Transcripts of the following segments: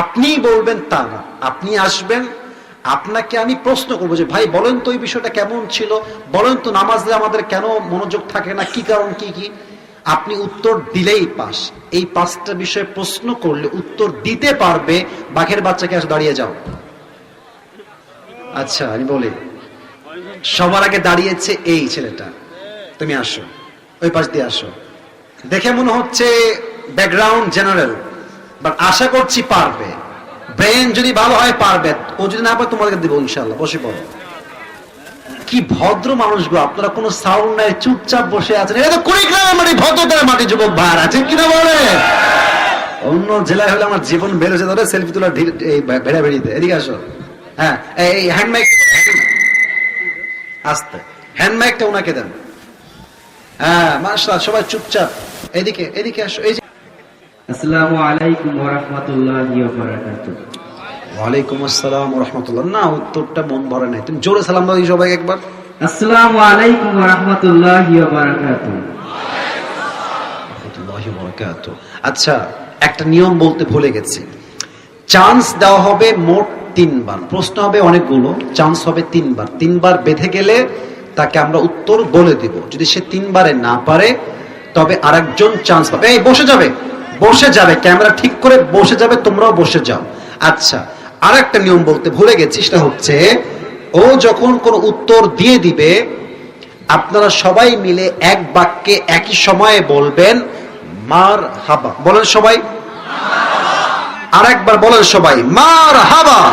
আপনিই বলবেন তা না। আপনি আসবেন, আপনাকে আমি প্রশ্ন করব যে, ভাই, বলেন তো এই বিষয়টা কেমন ছিল? বলেন তো নামাজে আমাদের কেন মনোযোগ থাকে না? কি কারণ, কি কি? আপনি উত্তর দিলেই পাস। এই পাঁচটা বিষয়ে প্রশ্ন করলে উত্তর দিতে পারবে, বাঘের বাচ্চাকে আসে দাঁড়িয়ে যাও। আচ্ছা আমি বলি, সবার আগে দাঁড়িয়েছে এই ছেলেটা। তুমি আসো, ওই পাশ দিয়ে আসো। দেখে মনে হচ্ছে ব্যাকগ্রাউন্ড জেনারেল বাট আশা করছি পারবে। ব্রেন যদি ভালো হয়, পারবে। ও যদি না পারে, তোমাদেরকে দেবো ইনশাল্লাহ বসে পড়ো। কি ভদ্র মানুষগুলো, আপনারা কোনো সাউন্ড নাই, চুপচাপ বসে আছেন। এটা তো কুড়িগ্রামের মাটি, ভদ্রতার মাটি, যুবক ভার আছে কিনা বলে অন্য জেলায় হলে আমার জীবন বেরোছে ধরে সেলফি তোলা ভেড়া ভেড়িতে এদিকে আসো। হ্যাঁ এই হ্যান্ড মাইক আস্তে। হ্যান্ড মাইকটা ওনাকে দেন। হ্যাঁ মাশাআল্লাহ, সবাই চুপচাপ। এদিকে এদিকে আসো, এই আসসালামু আলাইকুম ওয়া রাহমাতুল্লাহি ওয়া বারাকাতুহু। ওয়ালাইকুম আসসালাম ওয়া রাহমাতুল্লাহ। না উত্তরটা মন ভরে নাই। তুমি জোরে সালাম দাও সবাই একবার। আসসালামু আলাইকুম ওয়া রাহমাতুল্লাহি ওয়া বারাকাতুহু। রাহমাতুল্লাহি ওয়া বারাকাতুহু। আচ্ছা একটা নিয়ম বলতে ভুলে গেছি। চান্স দেওয়া হবে মোট তিনবার। প্রশ্ন হবে অনেকগুলো। চান্স হবে তিনবার। তিনবার বেঁধে গেলে তাকে আমরা উত্তর বলে দিব। যদি সে তিনবারে না পারে তবে আরেকজন চান্স পাবে। এই বসে যাবে। বসে যাবে, ক্যামেরা ঠিক করে বসে যাবে, তোমরাও বসে যাও। আচ্ছা আর একটা নিয়ম বলতে ভুলে গেছি, সেটা হচ্ছে, ও যখন কোনো উত্তর দিয়ে দিবে, আপনারা সবাই মিলে এক বাক্যে একই সময়ে বলবেন, মার হাবা। বলেন সবাই। আর একবার বলেন সবাই, মার হাবা।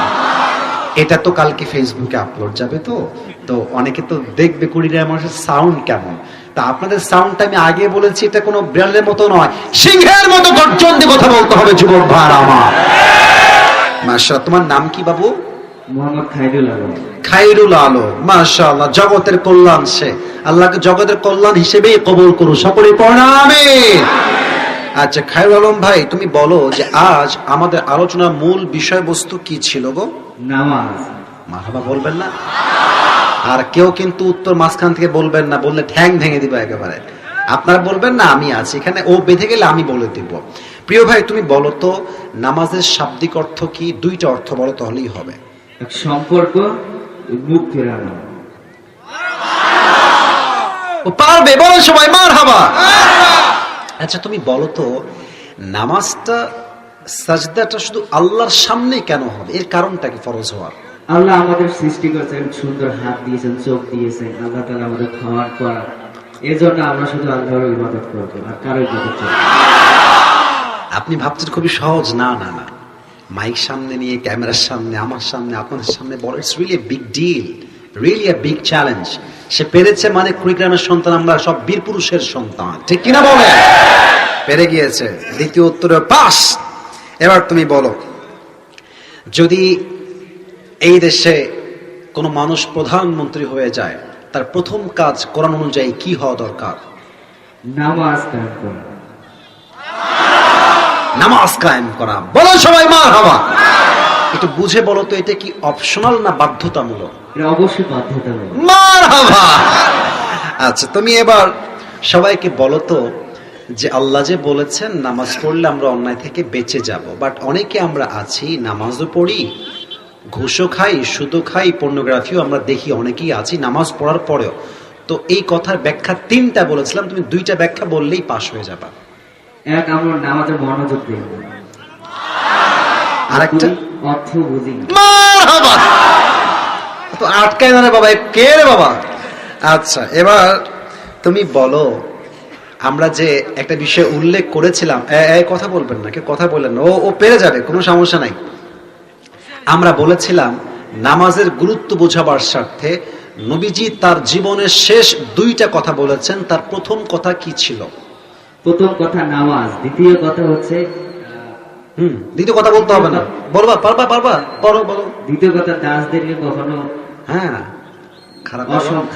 এটা তো কালকে ফেসবুকে আপলোড যাবে তো। তো অনেকে তো দেখবে কুড়িটা মানুষের সাউন্ড কেমন। তা আপনাদের সাউন্ডটা আমি আগে বলেছি এটা কোনো বিড়ালের মতো নয় সিংহের মতো গর্জন দিয়ে কথা বলতে হবে যুবক ভাই আমার। মাসা তোমার নাম কি বাবু? মোহাম্মদ খাইরুল আলম। মাশাআল্লাহ জগতের কল্যাণ সে। আল্লাহকে জগতের কল্যাণ হিসেবেই কবুল করুন সকলে প্রণামে আচ্ছা খাইরুল আলম ভাই তুমি বলো যে আজ আমাদের আলোচনার মূল বিষয়বস্তু কি ছিল গো? নামাজ। মারহাবা বলবেন না? আর কেউ কিন্তু উত্তর মাঝখান থেকে বলবেন না বললে ঠ্যাং ভেঙে দিব একেবারে। আপনারা বলবেন না আমি আছি। এখানে ও বেঁধে গেলে আমি বলে দিব। প্রিয় ভাই তুমি বলো তো নামাজের শাব্দিক অর্থ কি? দুইটা অর্থ বলো তাহলেই হবে। সম্পর্ক মুখ ফেরানো। পারবে বলো সবাই মার হাবা আচ্ছা তুমি বলো তো নামাজটা সাজদাটা শুধু আল্লাহর সামনে কেন হবে? এর কারণটা কি ফরজ হওয়ার? আল্লাহ আমাদের সৃষ্টি করেছেন, সুন্দর হাত দিয়েছেন, চোখ দিয়েছেন, আল্লাহ তাআলা আমাদের খাওয়ার পড়া এই জন্য আমরা শুধু আল্লাহর ইবাদত করব আর কারও ইবাদত করব আপনি ভাবছেন খুবই সহজ, না না না। মাইক সামনে নিয়ে, ক্যামেরার সামনে, আমার সামনে আপনার সামনে বড় it's really big deal really a big challenge সে পেরেছে মানে কুড়িগ্রামের সন্তান, আমরা সব বীর পুরুষের সন্তান। ঠিক কিনা বলে পেরে গিয়েছে। দ্বিতীয় উত্তরে পাস এবার তুমি বলো, যদি এই দেশে কোনো মানুষ প্রধানমন্ত্রী হয়ে যায় তার প্রথম কাজ কোরআন অনুযায়ী কি হওয়া দরকার? নামাজ কায়েম করা। নামাজ কায়েম করা। বলো সবাই মার হওয়া একটু বুঝে বলো তো এটা কি অপশনাল না বাধ্যতামূলক? এটা অবশ্যই বাধ্যতামূলক। মার আচ্ছা তুমি এবার সবাইকে বলো তো যে আল্লাহ যে বলেছেন নামাজ পড়লে আমরা অন্যায় থেকে বেঁচে যাব বাট অনেকে আমরা আছি নামাজও পড়ি ঘুষও খাই সুদও খাই পর্নোগ্রাফিও আমরা দেখি অনেকেই আছি নামাজ পড়ার পরেও। তো এই কথার ব্যাখ্যা তিনটা বলেছিলাম তুমি দুইটা ব্যাখ্যা বললেই পাশ হয়ে যাবা। এক আমরা নামাজে মনোযোগ দিই। আরেকটা? অর্থ বুঝি। মারহাবা! তো আটকায় না রে বাবা কে রে বাবা? আচ্ছা এবার তুমি বলো আমরা যে একটা বিষয় উল্লেখ করেছিলাম কথা বলবেন না কেউ কথা বললেন ও ও পেরে যাবে কোনো সমস্যা নাই। আমরা বলেছিলাম নামাজের গুরুত্ব বোঝাবার স্বার্থে নবীজি তার জীবনের শেষ দুইটা কথা বলেছেন। তার প্রথম কথা কি ছিল? প্রথম কথা নামাজ দ্বিতীয় কথা হচ্ছে হুম দ্বিতীয় কথা বলতে হবে না। বলবা পারবা পারবা বলো বলো। দ্বিতীয় কথা দাসদেরকে কখনো হ্যাঁ খারাপ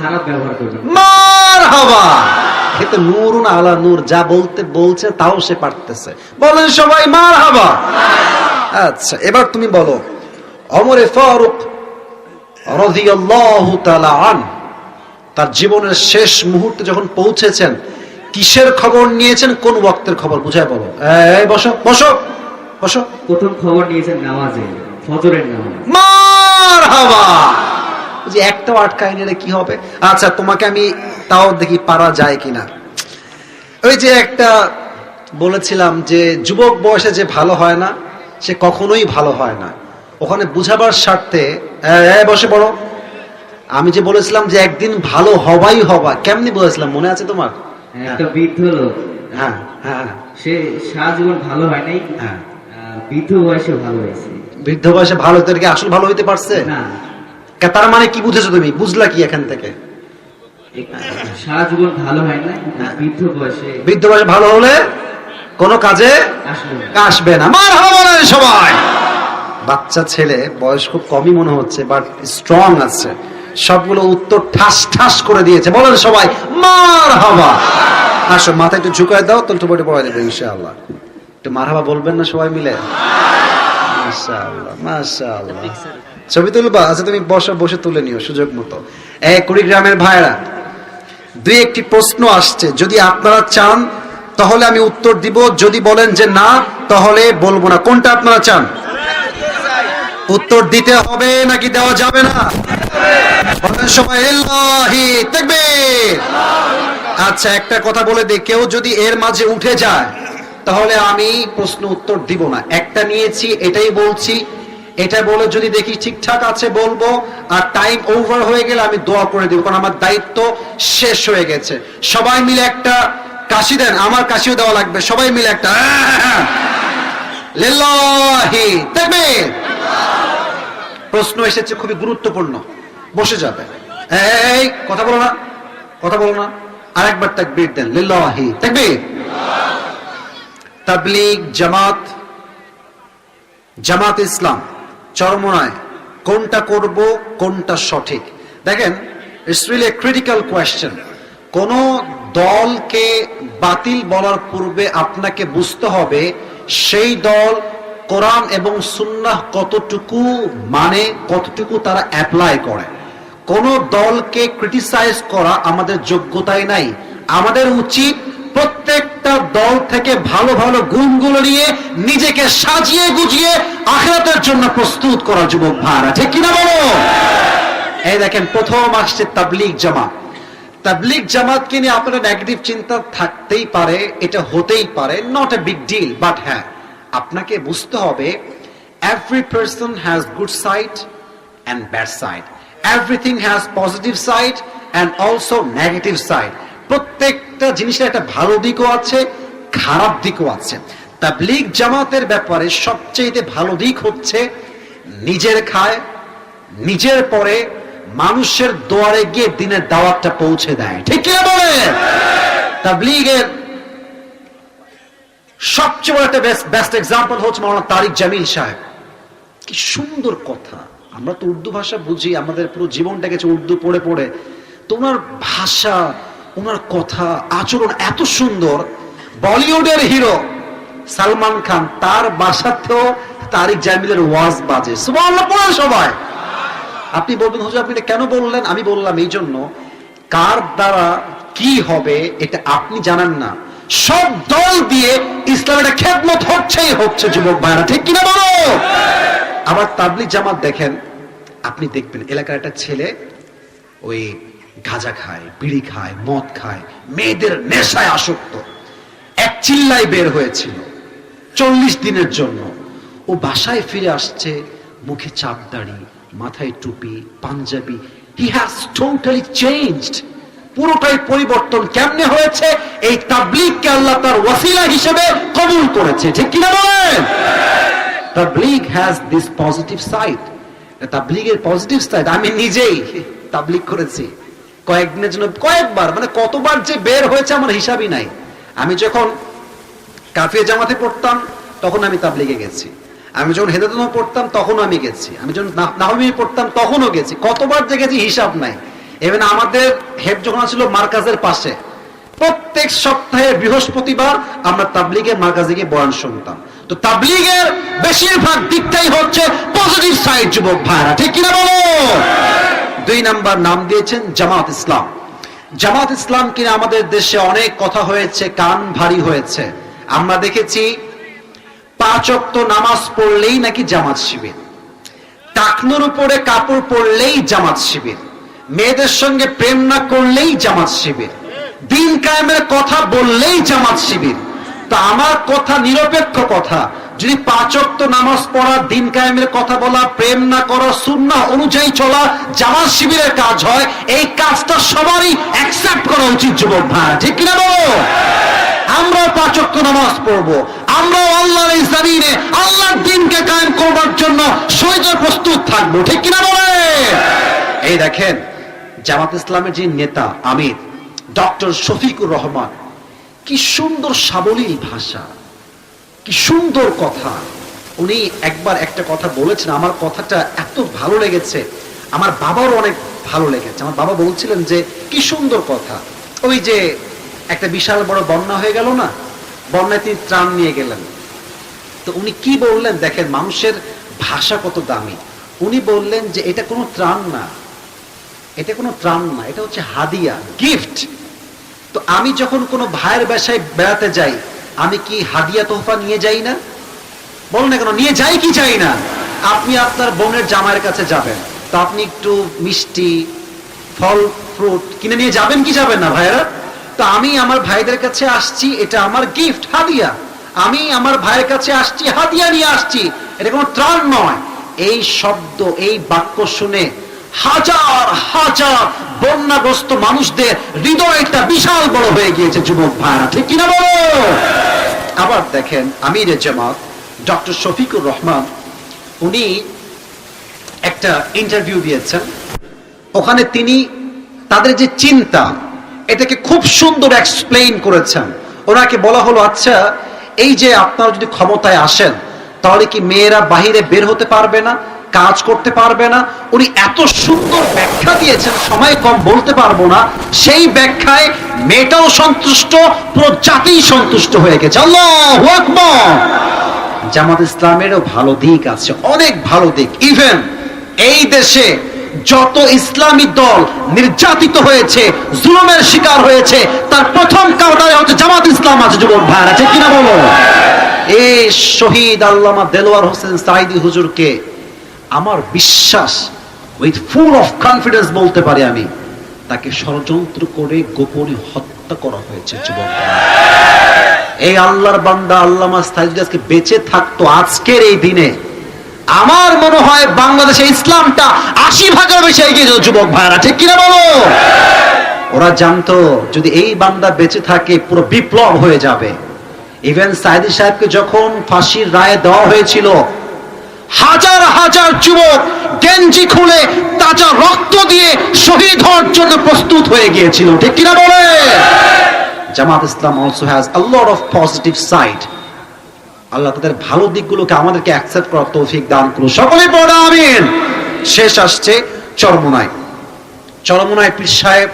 খারাপ ব্যবহার করবে মার হবা কিন্তু নুরুন আলা নূর যা বলতে বলছে তাও সে পারতেছে। বলেন সবাই মার হবা আচ্ছা এবার তুমি বলো। অমরে ফারুক আন তার জীবনের শেষ মুহূর্তে যখন পৌঁছেছেন কিসের খবর নিয়েছেন কোন ওয়াক্তের খবর বুঝায় বলো। বসো বসো বসো। প্রথম খবর নিয়েছেন নামাজে ফজরের নামাজ। মার হাওয়া যে একটাও আটকায় নিলে কি হবে? আচ্ছা তোমাকে আমি তাও দেখি পারা যায় কিনা। ওই যে একটা বলেছিলাম যে যুবক বয়সে যে ভালো হয় না সে কখনোই ভালো হয় না। ওখানে বুঝাবার স্বার্থে এ, এ, বসে পড়ো। আমি যে বলেছিলাম যে একদিন ভালো হবাই হবা কেমনি বলেছিলাম মনে আছে তোমার? একটা বৃদ্ধ লোক। হ্যাঁ হ্যাঁ হ্যাঁ, সে সারা জীবন ভালো হয় নাই। হ্যাঁ। বৃদ্ধ বয়সে ভালো হয়েছে। বৃদ্ধ বয়সে ভালো হতে কি আসল ভালো হইতে পারছে? না। তার মানে কি বুঝেছ তুমি? বুঝলা কি এখান থেকে? সারা জীবন ভালো হয় না হ্যাঁ। বৃদ্ধ বয়সে বৃদ্ধ বয়সে ভালো হলে কোনো কাজে আসবে না। মার হাওয়া বলেন সবাই। বাচ্চা ছেলে, বয়স খুব কমই মনে হচ্ছে বাট স্ট্রং আছে। সবগুলো উত্তর ঠাস ঠাস করে দিয়েছে। বলেন সবাই মার হাওয়া আসো মাথা একটু ঝুঁকায় দাও তো একটু বইটা পড়াই দেবে, ইনশাআল্লাহ। একটু মার হাওয়া বলবেন না সবাই মিলে? মাশাআল্লাহ মাশাআল্লাহ। ছবি তুলবা? আচ্ছা তুমি বসো, বসে তুলে নিও, সুযোগ মতো। এই কুড়িগ্রামের ভাইরা দুই একটি প্রশ্ন আসছে। যদি আপনারা চান, তাহলে আমি উত্তর দিব। যদি বলেন যে না, তাহলে বলব না। কোনটা আপনারা চান? উত্তর দিতে হবে নাকি দেওয়া যাবে না? সবাই লিল্লাহি আচ্ছা একটা কথা বলে দিই কেউ যদি এর মাঝে উঠে যায়, তাহলে আমি প্রশ্ন উত্তর দিব না। একটা নিয়েছি, এটাই বলছি। এটা বলে যদি দেখি ঠিকঠাক আছে, বলব। আর টাইম ওভার হয়ে গেলে আমি দোয়া করে দিব, কারণ আমার দায়িত্ব শেষ হয়ে গেছে। সবাই মিলে একটা কাশি দেন, আমার কাশিও দেওয়া লাগবে। সবাই মিলে একটা লিল্লাহি তাকবীর। প্রশ্ন এসেছে খুবই গুরুত্বপূর্ণ। বসে যাবে। এই, কথা বলো না। কথা বলো না। আরেকবার তাকবীর দেন। লিল্লাহি। তাকবীর। তাবলীগ জামাত জামাত ইসলাম, চরমনায় কোনটা করব, কোনটা সঠিক? দেখেন ইটস রিয়েলি ক্রিটিক্যাল কোয়েশ্চেন কোন দলকে বাতিল বলার পূর্বে আপনাকে বুঝতে হবে, সেই দল কোরআন এবং সুন্নাহ কতটুকু মানে কতটুকু তারা অ্যাপ্লাই করে? কোন দলকে ক্রিটিসাইজ করা আমাদের যোগ্যতাই নাই। আমাদের উচিত প্রত্যেকটা দল থেকে ভালো ভালো গুণগুলো নিয়ে নিজেকে সাজিয়ে গুজিয়ে আখেরাতের জন্য প্রস্তুত করা, যুবক ভাড়া ঠিক কিনা বলো? এই দেখেন, প্রথম আসছে তাবলিগ জামাত। তাবলিগ জামাতকে নিয়ে আপনার নেগেটিভ চিন্তা থাকতেই পারে, এটা হতেই পারে not a big deal but হ্যাঁ। আপনাকে বুঝতে হবে every person has good side and bad side everything has positive side and also negative side প্রত্যেকটা জিনিসের একটা ভালো দিকও আছে, খারাপ দিকও আছে। তাবলিগ জামাতের ব্যাপারে সবচেয়ে ভালো দিক হচ্ছে, নিজের খায়, নিজের পরে মানুষের দোয়ারে গিয়ে দিনের দাওয়াতটা পৌঁছে দেয়। ঠিক বলে তাবলিগের সবচেয়ে বড় একটা বেস্ট এক্সাম্পল হচ্ছে মাওলানা তারিক জামিল সাহেব। কি সুন্দর কথা। আমরা তো উর্দু ভাষা বুঝি, আমাদের পুরো জীবনটা গেছে উর্দু পড়ে পড়ে। তো ওনার ভাষা, ওনার কথা, আচরণ এত সুন্দর। বলিউডের হিরো সালমান খান, তার বাসাতেও তারিক জামিলের ওয়াজ বাজে। পড়েন সবাই। আপনি বলবেন, হুজুর, আপনি কেন বললেন? আমি বললাম এই জন্য কার দ্বারা কি হবে, এটা আপনি জানেন না। সব দল দিয়ে ইসলামের খেদমত হচ্ছেই হচ্ছে, যুবক ভাইরা। ঠিক কিনা বলো? আবার তাবলিগ জামাত দেখেন, আপনি দেখবেন, এলাকার একটা ছেলে ওই গাঁজা খায়, বিড়ি খায়, মদ খায়, মেয়েদের নেশায় আসক্ত। এক চিল্লাই বের হয়েছিল, চল্লিশ দিনের জন্য। ও বাসায় ফিরে আসছে, মুখে চাপ দাড়ি, মাথায় টুপি, পাঞ্জাবি। হি হ্যাজ টোটালি চেঞ্জড পুরোটাই পরিবর্তন কেমনে হয়েছে? এই তাবলিগকে আল্লাহ তার ওয়াসিলা হিসেবে কবুল করেছে। ঠিক কিনা বলেন? Tabligh has this positive side তাবলিগের পজিটিভ সাইড আমি নিজেই তাবলিগ করেছি। কয়েকদিনের জন্য, কয়েকবার মানে কতবার যে বের হয়েছে আমার হিসাবই নাই। আমি যখন কাফিয়া জামাতে পড়তাম, তখন আমি তাবলিগে গেছি। আমি যখন হেদাতন পড়তাম তখনও আমি গেছি। আমি যখন নাহমি পড়তাম, তখনও গেছি। কতবার যে গেছি হিসাব নাই। এবার আমাদের হেড যখন ছিল মার্কাজের পাশে, প্রত্যেক সপ্তাহে বৃহস্পতিবার আমরা তাবলিগের মার্কাজে গিয়ে বয়ান শুনতাম। তো তাবলিগের বেশিরভাগ দিকটাই হচ্ছে পজিটিভ সাইড যুবক ভাইরা, ঠিক কিনা বলো? দুই নাম্বার নাম দিয়েছেন জামাত ইসলাম। জামাত ইসলাম কিনা আমাদের দেশে অনেক কথা হয়েছে, কান ভারী হয়েছে। আমরা দেখেছি পাঁচ অক্ত নামাজ পড়লেই নাকি জামাত শিবির। টাকনোর উপরে কাপড় পরলেই জামাত শিবির। মেয়েদের সঙ্গে প্রেম না করলেই জামাত শিবির। দিন কায়েমের কথা বললেই জামাত শিবির। তা আমার কথা নিরপেক্ষ কথা। যদি পাঁচক্ত নামাজ পড়া, দিন কায়েমের কথা বলা, প্রেম না করা, সুন্নাহ অনুযায়ী চলা জামাত শিবিরের কাজ হয়, এই কাজটা সবারই অ্যাকসেপ্ট করা উচিত, যুবক ভাই। ঠিক কিনা বলো? আমরাও পাঁচক্ত নামাজ পড়ব। আমরাও আল্লাহর এই জমিনে আল্লাহর দিনকে কায়েম করবার জন্য শহীদ প্রস্তুত থাকব। ঠিক কিনা বলে? এই দেখেন জামাত ইসলামের যে নেতা, আমির, ডক্টর শফিকুর রহমান, কি সুন্দর সাবলীল ভাষা, কি সুন্দর কথা। উনি একবার একটা কথা বলেছেন, আমার কথাটা এত ভালো লেগেছে, আমার বাবারও অনেক ভালো লেগেছে। আমার বাবা বলছিলেন যে, কি সুন্দর কথা। ওই যে একটা বিশাল বড় বন্যা হয়ে গেল না, বন্যায় তিনি ত্রাণ নিয়ে গেলেন। তো উনি কি বললেন? দেখেন, মানুষের ভাষা কত দামি। উনি বললেন যে, এটা কোনো ত্রাণ না। এটা কোনো ত্রাণ না, এটা হচ্ছে হাদিয়া গিফট তো আমি যখন কোনো ভাইয়ের বাসায় বেড়াতে যাই, আমি কি হাদিয়া তোহফা নিয়ে যাই না? বল না কেন, নিয়ে যাই কি যাই না? আপনি আপনার বোনের জামাইয়ের কাছে যাবেন, তো আপনি একটু মিষ্টি, ফল ফ্রুট কিনে নিয়ে যাবেন কি যাবেন না ভাইয়েরা? তো আমি আমার ভাইদের কাছে আসছি, এটা আমার গিফট হাদিয়া। আমি আমার ভাইয়ের কাছে আসছি, হাদিয়া নিয়ে আসছি, এটা কোনো ত্রাণ নয়। এই শব্দ, এই বাক্য শুনে হাজার হাজার বন্যাগ্রস্ত মানুষদের হৃদয়টা বিশাল বড় হয়ে গিয়েছে, যুবক ভাইরা। ঠিক কিনা বলো? আবার দেখেন আমির জামাত, ডক্টর শফিকুর রহমান, উনি একটা ইন্টারভিউ দিয়েছেন। ওখানে তিনি তাদের যে চিন্তা, এটাকে খুব সুন্দর এক্সপ্লেইন করেছেন। ওনাকে বলা হলো আচ্ছা এই যে আপনারা যদি ক্ষমতায় আসেন, তাহলে কি মেয়েরা বাহিরে বের হতে পারবে না? কাজ করতে পারবে না। উনি এত সুন্দর ব্যাখ্যা দিয়েছেন, সময় কম বলতে পারব না। সেই ব্যাখ্যায় মেয়েটাও সন্তুষ্ট পুরো সন্তুষ্ট হয়ে গেছে। জামাত ইসলামেরও ভালো দিক আছে, অনেক ভালো দিক। ইভেন এই দেশে যত ইসলামী দল নির্যাতিত হয়েছে, জুলুমের শিকার হয়েছে, তার প্রথম কাউটারে হচ্ছে জামাত ইসলাম আছে, যুবক ভাইরা ঠিক কিনা বলো? এই শহীদ আল্লামা দেলোয়ার হোসেন সাইদি হুজুরকে আমার বিশ্বাস উইথ ফুল অফ কনফিডেন্স বলতে পারি আমি, তাকে ষড়যন্ত্র করে গোপনে হত্যা করা হয়েছে যুবক। এই আল্লাহর বান্দা আল্লামা সাইদুল আজকে বেঁচে থাকতো আজকের এই দিনে। আমার মনে হয় বাংলাদেশে ইসলামটা আশি ভাগের বেশি এগিয়ে যুবক ভাইরা ঠিক কিনা বলো? ওরা জানতো, যদি এই বান্দা বেঁচে থাকে, পুরো বিপ্লব হয়ে যাবে। ইভেন সাইদি সাহেবকে যখন ফাঁসির রায় দেওয়া হয়েছিল হাজার হাজার যুবক গেঞ্জি খুলে তাজা রক্ত দিয়ে শহীদ হওয়ার জন্য প্রস্তুত হয়ে গিয়েছিল। ঠিক কিনা বলে? Jamaat Islam also has a lot of positive side Allah তাদের ভালো দিকগুলোকে আমাদেরকে অ্যাকসেপ্ট করার তৌফিক দান করুন। সকলেই পড়া, আমিন। শেষ আসছে চরমোনায়। চরমোনায় পীর সাহেব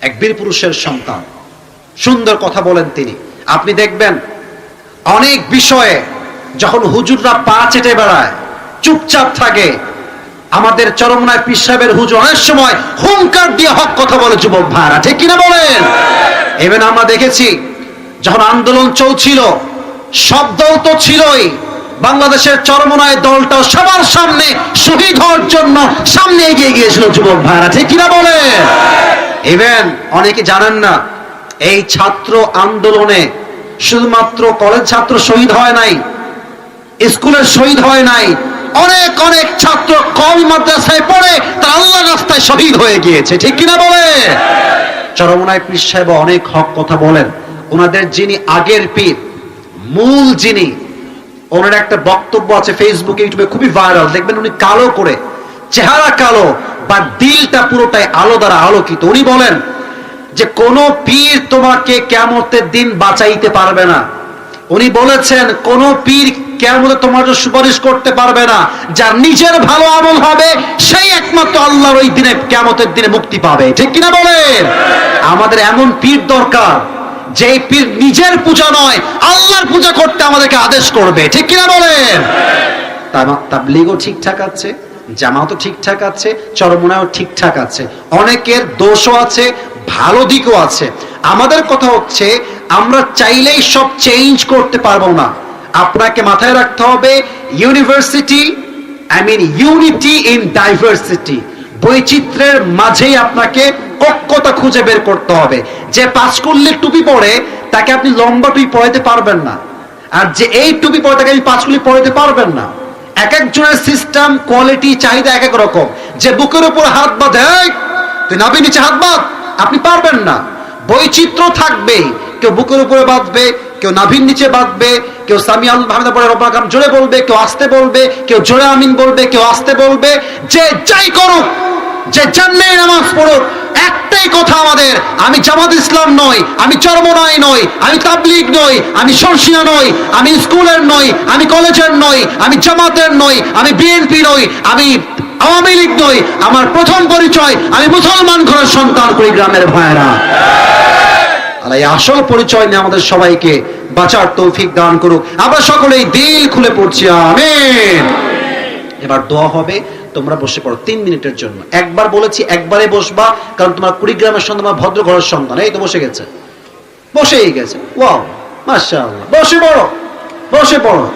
এক বীর পুরুষের সন্তান। সুন্দর কথা বলেন তিনি। আপনি দেখবেন অনেক বিষয়ে যখন হুজুররা পা চেটে বেড়ায় চুপচাপ থাকে। আমাদের চরমনায় পীর সাহেবের হুজুর অনেক সময় হুঙ্কার দিয়ে হক কথা বলে যুবক ভাইরা, ঠিক কিনা বলেন? এবার আমরা দেখেছি, যখন আন্দোলন চলছিল, সব দল তো ছিলই। বাংলাদেশের চরমনায় দলটা সবার সামনে শহীদ হওয়ার জন্য সামনে এগিয়ে গিয়েছিল যুবক ভাইরা, ঠিক কিনা বলেন? ইভেন অনেকে জানেন না, এই ছাত্র আন্দোলনে শুধুমাত্র কলেজ ছাত্র শহীদ হয় নাই, স্কুলের শহীদ হয় নাই অনেক অনেক ছাত্র কম মাদ্রাসায় পড়ে তার আল্লাহ রাস্তায় শহীদ হয়ে গিয়েছে। ঠিক কিনা বলে? চরমনায় পীর সাহেব অনেক হক কথা বলেন। ওনাদের যিনি আগের পীর, মূল যিনি, ওনার একটা বক্তব্য আছে ফেসবুকে ইউটিউবে খুবই ভাইরাল দেখবেন উনি কালো করে, চেহারা কালো, বা দিলটা পুরোটাই আলো দ্বারা আলোকিত। উনি বলেন যে, কোন পীর তোমাকে কেমতের দিন বাঁচাইতে পারবে না। উনি বলেছেন, কোন পীর কেমন তোমার সুপারিশ করতে পারবে না। যার নিজের ভালো আমল হবে, সেই একমাত্র আল্লাহর ওই দিনে কেমতের দিনে মুক্তি পাবে। ঠিক কিনা বলেন? আমাদের এমন পীর দরকার যে পীর নিজের পূজা নয়, আল্লাহর পূজা করতে আমাদেরকে আদেশ করবে। ঠিক কিনা বলেন? তাবলিগও ঠিকঠাক আছে, জামাতও ঠিকঠাক আছে চরমনাও ঠিকঠাক আছে। অনেকের দোষও আছে, ভালো দিকও আছে। আমাদের কথা হচ্ছে, আমরা চাইলেই সব চেঞ্জ করতে পারব না। আপনাকে মাথায় রাখতে হবে university I mean unity in diversity বৈচিত্র্যের মাঝেই আপনাকে ঐক্যতা খুঁজে বের করতে হবে। যে পাঁচ করলে টুপি পরে তাকে আপনি লম্বা টুপি পরাইতে পারবেন না। আর যে এই টুপি পরে তাকে আপনি পাঁচকুলি পরাইতে পারবেন না। এক একজনের সিস্টেম কোয়ালিটি চাহিদা এক এক রকম। যে বুকের উপর হাত বাঁধে "এই, তুই নাবি নিচে হাত বাঁধ আপনি পারবেন না। বৈচিত্র্য থাকবে কেউ বুকের উপরে বাঁধবে কেউ নাভির নিচে বাঁধবে, কেউ সামি আল্লাহ পরে জোরে বলবে, কেউ আসতে বলবে, কেউ জোরে আমিন বলবে, কেউ আসতে বলবে, যে যাই করুক, যে জান্নাই নামাজ পড়ুক, একটাই কথা আমাদের, আমি জামাত ইসলাম নই, আমি চরমনাই নই, আমি তাবলিগ নই, আমি সরসিনা নই, আমি স্কুলের নই, আমি কলেজের নই, আমি জামাতের নই, আমি বিএনপি নই, আমি আওয়ামী লীগ নই, আমার প্রথম পরিচয়, আমি মুসলমান ঘরের সন্তান করি গ্রামের ভাইয়েরা। আল্লাহ আসল পরিচয় নিয়ে আমাদের সবাইকে বাঁচার তৌফিক দান করুক। আমরা সকলেই দিল খুলে পড়ছি, আমেন। এবার দোয়া হবে, তোমরা বসে পড়ো তিন মিনিটের জন্য। একবার বলেছি, একবারে বসবা, কারণ তোমার কুড়িগ্রামের সন্তান, তোমার ভদ্র ঘরের সন্তান, এই তো বসে গেছে। বসেই গেছে। ওয়াও, মাশাআল্লাহ। বসে পড়ো বসে পড়ো।